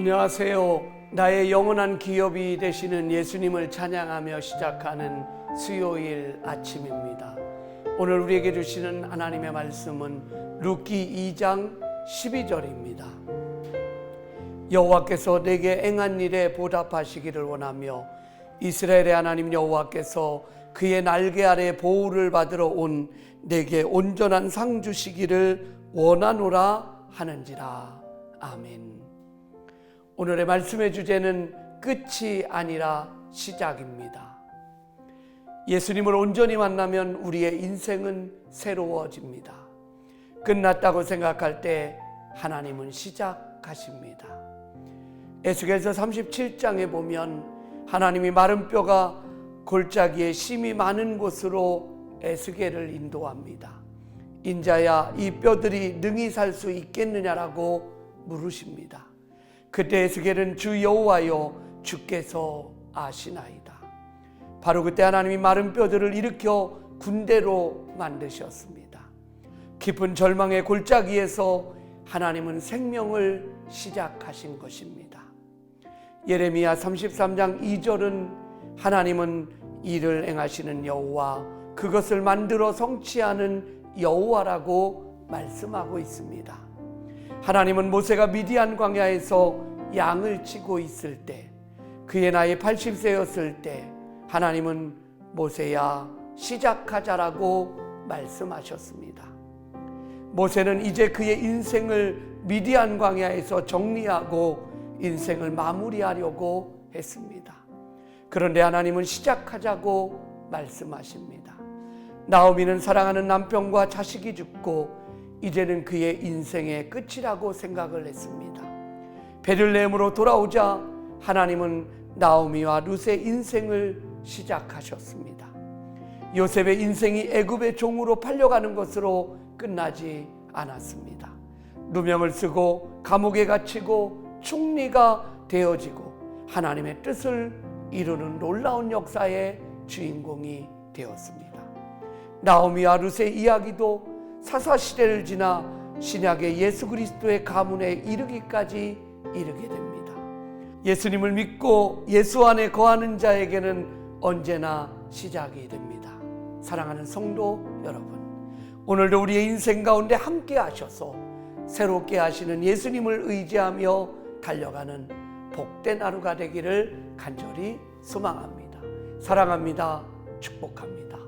안녕하세요. 나의 영원한 기업이 되시는 예수님을 찬양하며 시작하는 수요일 아침입니다. 오늘 우리에게 주시는 하나님의 말씀은 루키 2장 12절입니다. 여호와께서 내게 행한 일에 보답하시기를 원하며 이스라엘의 하나님 여호와께서 그의 날개 아래 보호를 받으러 온 내게 온전한 상 주시기를 원하노라 하는지라. 아멘. 오늘의 말씀의 주제는 끝이 아니라 시작입니다. 예수님을 온전히 만나면 우리의 인생은 새로워집니다. 끝났다고 생각할 때 하나님은 시작하십니다. 에스겔서 37장에 보면 하나님이 마른 뼈가 골짜기에 심이 많은 곳으로 에스겔을 인도합니다. 인자야 이 뼈들이 능히 살 수 있겠느냐라고 물으십니다. 그때 에스겔은 주 여호와여 주께서 아시나이다. 바로 그때 하나님이 마른 뼈들을 일으켜 군대로 만드셨습니다. 깊은 절망의 골짜기에서 하나님은 생명을 시작하신 것입니다. 예레미야 33장 2절은 하나님은 일을 행하시는 여호와 그것을 만들어 성취하는 여호와라고 말씀하고 있습니다. 하나님은 모세가 미디안 광야에서 양을 치고 있을 때 그의 나이 80세였을 때 하나님은 모세야 시작하자라고 말씀하셨습니다. 모세는 이제 그의 인생을 미디안 광야에서 정리하고 인생을 마무리하려고 했습니다. 그런데 하나님은 시작하자고 말씀하십니다. 나오미는 사랑하는 남편과 자식이 죽고 이제는 그의 인생의 끝이라고 생각을 했습니다. 베들레헴으로 돌아오자 하나님은 나오미와 룻의 인생을 시작하셨습니다. 요셉의 인생이 애굽의 종으로 팔려가는 것으로 끝나지 않았습니다. 누명을 쓰고 감옥에 갇히고 총리가 되어지고 하나님의 뜻을 이루는 놀라운 역사의 주인공이 되었습니다. 나오미와 룻의 이야기도 사사 시대를 지나 신약의 예수 그리스도의 가문에 이르기까지 이르게 됩니다. 예수님을 믿고 예수 안에 거하는 자에게는 언제나 시작이 됩니다. 사랑하는 성도 여러분, 오늘도 우리의 인생 가운데 함께 하셔서 새롭게 하시는 예수님을 의지하며 달려가는 복된 하루가 되기를 간절히 소망합니다. 사랑합니다. 축복합니다.